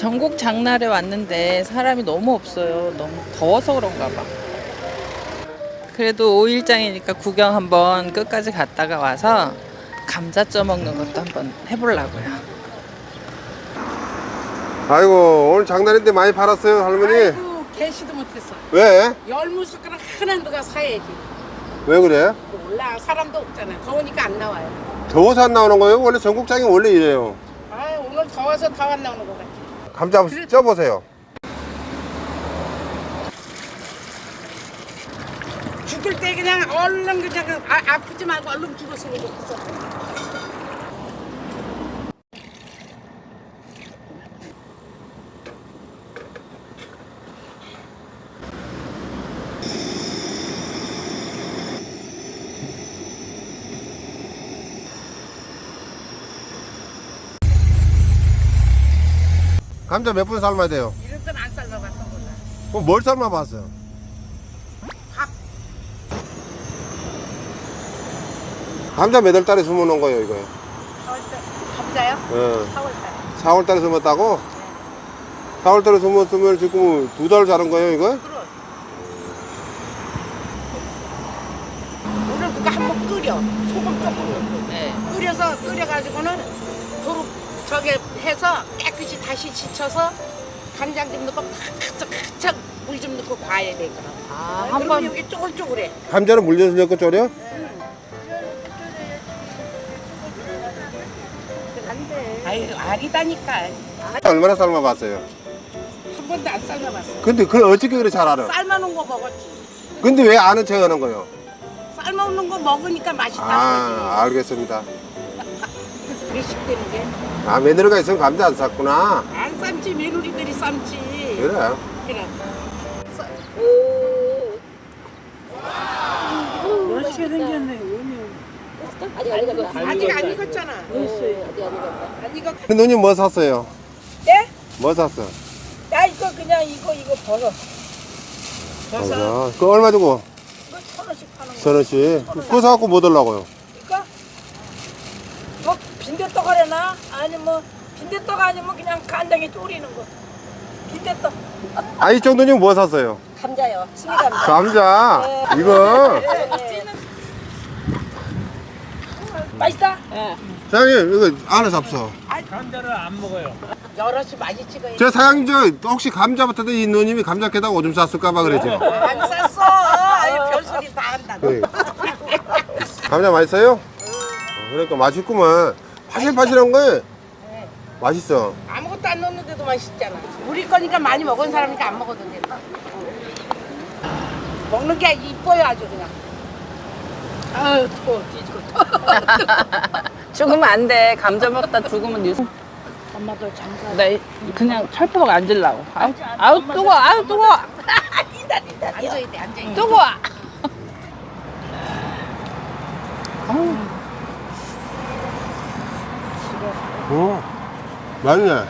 전국 장날에 왔는데 사람이 너무 없어요. 너무 더워서 그런가 봐. 그래도 5일장이니까 구경 한번 끝까지 갔다가 와서 감자 쪄 먹는 것도 한번 해보려고요. 아이고 오늘 장날인데 많이 팔았어요 할머니 아이고 개시도 못했어. 왜? 열무 숟가락 하나 누가 사야지. 왜 그래? 몰라 사람도 없잖아. 더우니까 안 나와요. 더워서 안 나오는 거예요? 원래 전국장이 원래 이래요 아 오늘 더워서 더안 나오는 것 같아. 감자 한번 쪄보세요 죽을 때 그냥 얼른 그냥 그 아, 아프지 말고 얼른 죽었으면 좋겠어. 감자 몇 분 삶아야 돼요? 이런 건 안 삶아봤어 몰라. 그럼 뭘 삶아봤어요? 밥. 감자 몇월 달에 심어놓은 거예요 이거? 4월달 감자요? 예. 4월달. 4월 달에 심었다고? 4월 달에 심었으면 지금 두 달 자른 거예요 이거? 그럼. 오늘 그거 한 번 끓여. 소금 조금 넣고. 네. 끓여서 끓여가지고는 도로 저게 해서 깨끗이 다시 지쳐서 간장 좀 넣고 팍팍 물좀 넣고 과야 돼 그럼. 아, 그러면 한번 여기 쪼글쪼글해. 감자는 물엿을 넣고 졸여? 아유 아니다니까. 얼마나 삶아봤어요? 한 번도 안 삶아봤어. 근데 그걸 어떻게 그래 잘 알아? 삶아놓은 거 먹었지. 근데 왜 아는 척 하는 거예요? 삶아놓은 거 먹으니까 맛있다는 아 알겠습니다 거지. 그래 식되는 게. 아 며느리가 있으면 감자 안 샀구나 안 삶지 며느리들이 삶지. 그래 그래. 멋있게 생겼네. 아직 안 익었잖아. 안 익었. 누님 뭐 샀어요? 네? 뭐 샀어? 야 이거 그냥 이거 이거 버섯. 버섯. 맞아 그거 얼마 주고? 이거 천 원씩 파는 거. 천 원씩 그거 사갖고 뭐 들라고요? 이거 뭐 빈대떡 하려나? 아니 뭐 빈대떡 아니면 그냥 간장에 졸이는 거. 빈대떡. 아 이쪽 누님 뭐 샀어요? 감자요. 스미감자. 감자 이거 맛있다. 사장님 이거 안에 잡숴 감자를 안 먹어요. 여럿이 많이 찍어야 돼. 저 사장님 저 혹시 감자부터 이 누님이 감자 깨다가 오줌 쌌을까 봐 그러죠? 안 쌌어. 아유 별소리 다 한다. 너. 네. 감자 맛있어요? 어, 그러니까 맛있구만 파실파실한 거에 맛있어 아무것도 안 넣는데도 맛있잖아. 우리 거니까 많이 먹은 사람이니까 안 먹어도 돼. 먹는 게 이뻐요 아주 그냥. 아유 또 뒤지고 또. 죽으면 안 돼. 감자 먹다 죽으면 뉴스. 엄마도 장사. 나 이- 그냥 철퍼 앉으려고. 아우, 아우 뜨거, 아우 뜨거, 뛴다 뛴다. 앉아야 돼 앉아야 돼. 뜨거. 어 맛있네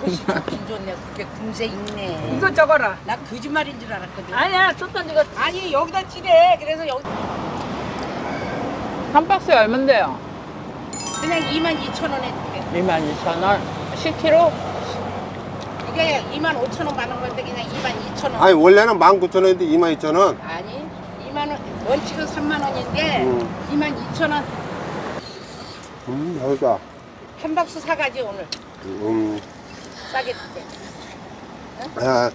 소식 좋긴 좋네. 그게 궁세 있네. 이거 적어라. 나 거짓말인 줄 알았거든. 아니야, 쳤던 이거 아니 여기다 찌래. 그래서 여기 한 박스에 얼만데요? 그냥 2만 2천 원에 줄게. 22,000원. 10kg? 이게 2만 5천 원 받는 건데 그냥 2만 2천 원. 아니 원래는 19,000원인데 22,000원 아니 2만 원 원칙은 3만 원인데 음. 2만 2천 원한음 맛있다 박스 사가지 오늘 음 싸게 줄게. 아,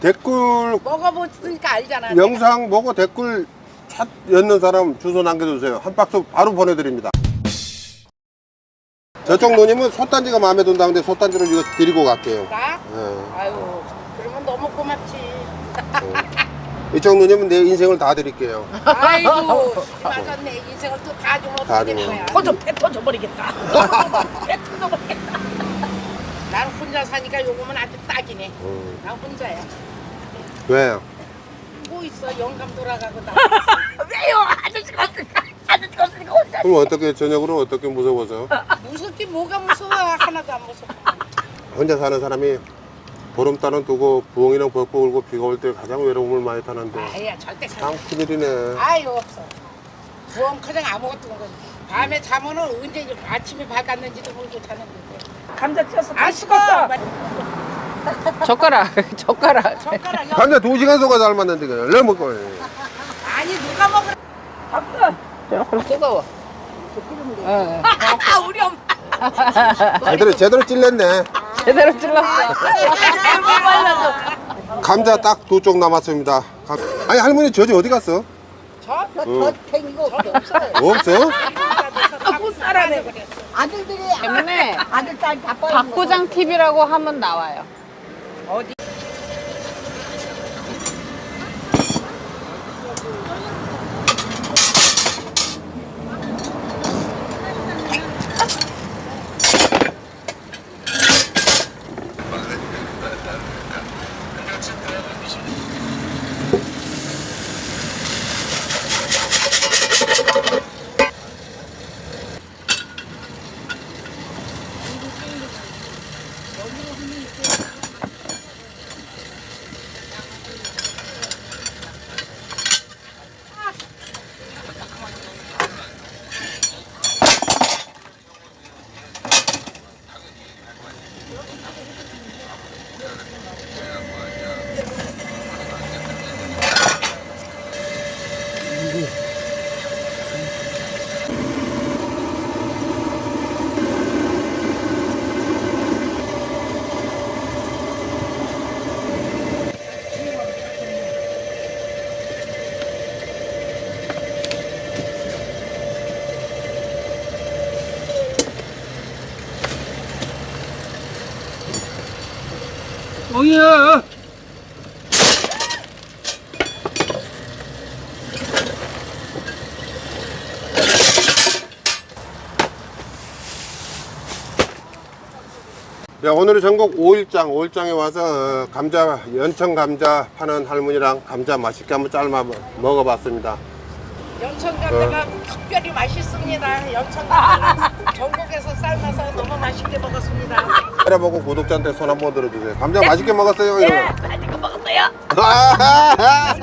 댓글 먹어보니까 알잖아. 영상 보고 댓글 샷 였는 사람 주소 남겨주세요 한 박스 바로 보내드립니다 저쪽 누님은 솥단지가 마음에 든다는데 솥단지를 이거 드리고 갈게요 나? 예. 아유 그러면 너무 고맙지. 이쪽 누님은 내 인생을 다 드릴게요 아이고 맞아 내 인생을 또 다 주면 다 어떻게 된 주면. 거야. 터져, 배 터져 버리겠다. 배 터져 버리겠다. 난 혼자 사니까 요거면 아주 딱이네. 음. 나 혼자야. 왜요? 뭐 있어 영감 돌아가고 나. 왜요? 아저씨가 없으니까. 아저씨가 없으니까 혼자. 그럼 어떻게 저녁으로 어떻게 무서워서 무섭게 뭐가 무서워 하나도 안 무서워. 혼자 사는 사람이 보름달은 두고 부엉이랑 벚꽃 울고 비가 올 때 가장 외로움을 많이 타는데 아야 절대 가. 참 큰일이네 아유 없어. 부엄 그냥 아무것도 못 밤에 자면은 언제 아침에 밝았는지도 모르게 자는데 감자 튀었어. 아 식었어 젓가락, 젓가락. 젓가락 감자 두 시간 속아 삶았는데 그냥 얼른 먹고 아니 누가 먹으라 뜨거워. 어, 아 우리 엄마. 제대로 제대로 찔렸네 제대로 찔렀어. 감자 딱 두 쪽 남았습니다 감- 아니 할머니 저지 어디 갔어? 저저 어. 탱이고 없어요 없어? 못 살아내 그랬어 아들들이 때문에 아들 딸다 빠져. 박구장 TV라고 하면 나와요. Yeah. 어디 뭐야. 야, 오늘은 전국 5일장, 5일장에 와서 어, 감자, 연천 감자 파는 할머니랑 감자 맛있게 한번 삶아 먹어봤습니다. 연천 감자가 특별히 맛있습니다. 연천 감자는 전국에서 삶아서 너무 맛있게 먹었습니다 때려보고 구독자한테 손 한번 들어주세요. 감자 맛있게 먹었어요, 이러면. 맛있게 먹었어요.